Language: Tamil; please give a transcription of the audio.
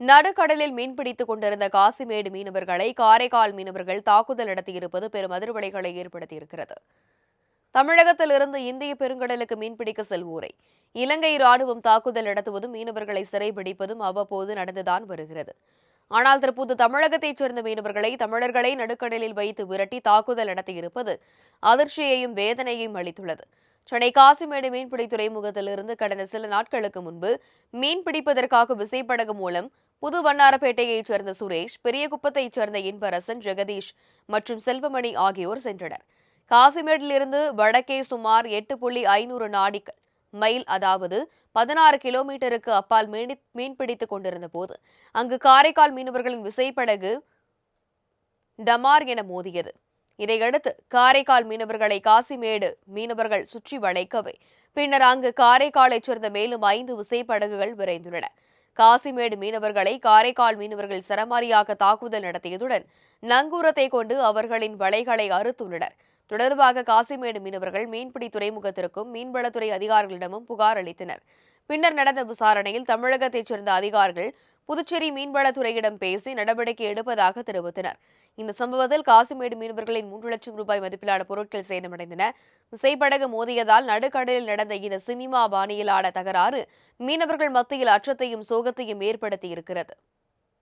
நடுக்கடலில் மீன்பிடித்துக் கொண்டிருந்த காசிமேடு மீனவர்களை காரைக்கால் மீனவர்கள் தாக்குதல் நடத்தியிருப்பது பெரும் அதிர்வலைகளை ஏற்படுத்தியிருக்கிறது. தமிழகத்திலிருந்து இந்திய பெருங்கடலுக்கு மீன்பிடிக்க செல்வோரை இலங்கை ராணுவம் தாக்குதல் நடத்துவதும் மீனவர்களை சிறைபிடிப்பதும் அவ்வப்போது நடந்துதான் வருகிறது. ஆனால் தற்போது தமிழகத்தைச் சேர்ந்த மீனவர்களை தமிழர்களை நடுக்கடலில் வைத்து விரட்டி தாக்குதல் நடத்தியிருப்பது அதிர்ச்சியையும் வேதனையையும் அளித்துள்ளது. சென்னை காசிமேடு மீன்பிடி துறைமுகத்திலிருந்து கடந்த சில நாட்களுக்கு முன்பு மீன்பிடிப்பதற்காக விசைப்படகு மூலம் புது வண்ணாரப்பேட்டையைச் சேர்ந்த சுரேஷ் பெரியகுப்பத்தைச் சேர்ந்த இன்பரசன் ஜெகதீஷ் மற்றும் செல்வமணி ஆகியோர் சென்றனர். காசிமேடிலிருந்து வடக்கே சுமார் எட்டு புள்ளி ஐநூறு நாடிகள் மைல் அதாவது பதினாறு கிலோமீட்டருக்கு அப்பால் மீன் மீன்பிடித்துக் கொண்டிருந்த போது அங்கு காரைக்கால் மீனவர்களின் விசைப்படகு டமார் என மோதியது. இதையடுத்து காரைக்கால் மீனவர்களை காசிமேடு மீனவர்கள் சுற்றி வளைக்கவே. பின்னர் அங்கு காரைக்காலைச் சேர்ந்த மேலும் ஐந்து விசைப்படகுகள் விரைந்துள்ளன. காசிமேடு மீனவர்களை காரைக்கால் மீனவர்கள் சரமாரியாக தாக்குதல் நடத்தியதுடன் நங்கூரத்தை கொண்டு அவர்களின் வலைகளை அறுத்துள்ளனர். தொடர்பாக காசிமேடு மீனவர்கள் மீன்பிடி துறைமுகத்திற்கும் மீன்வளத்துறை அதிகாரிகளிடமும் புகார் அளித்தனர். பின்னர் நடந்த விசாரணையில் தமிழகத்தைச் சேர்ந்த அதிகாரிகள் புதுச்சேரி மீன்வளத்துறையிடம் பேசி நடவடிக்கை எடுப்பதாக தெரிவித்தனர். இந்த சம்பவத்தில் காசிமேடு மீனவர்களின் மூன்று லட்சம் ரூபாய் மதிப்பிலான பொருட்கள் சேதமடைந்தன. விசைப்படகு மோதியதால் நடுக்கடலில் நடந்த இந்த சினிமா பாணியிலான தகராறு மீனவர்கள் மத்தியில் அச்சத்தையும் சோகத்தையும் ஏற்படுத்தியிருக்கிறது.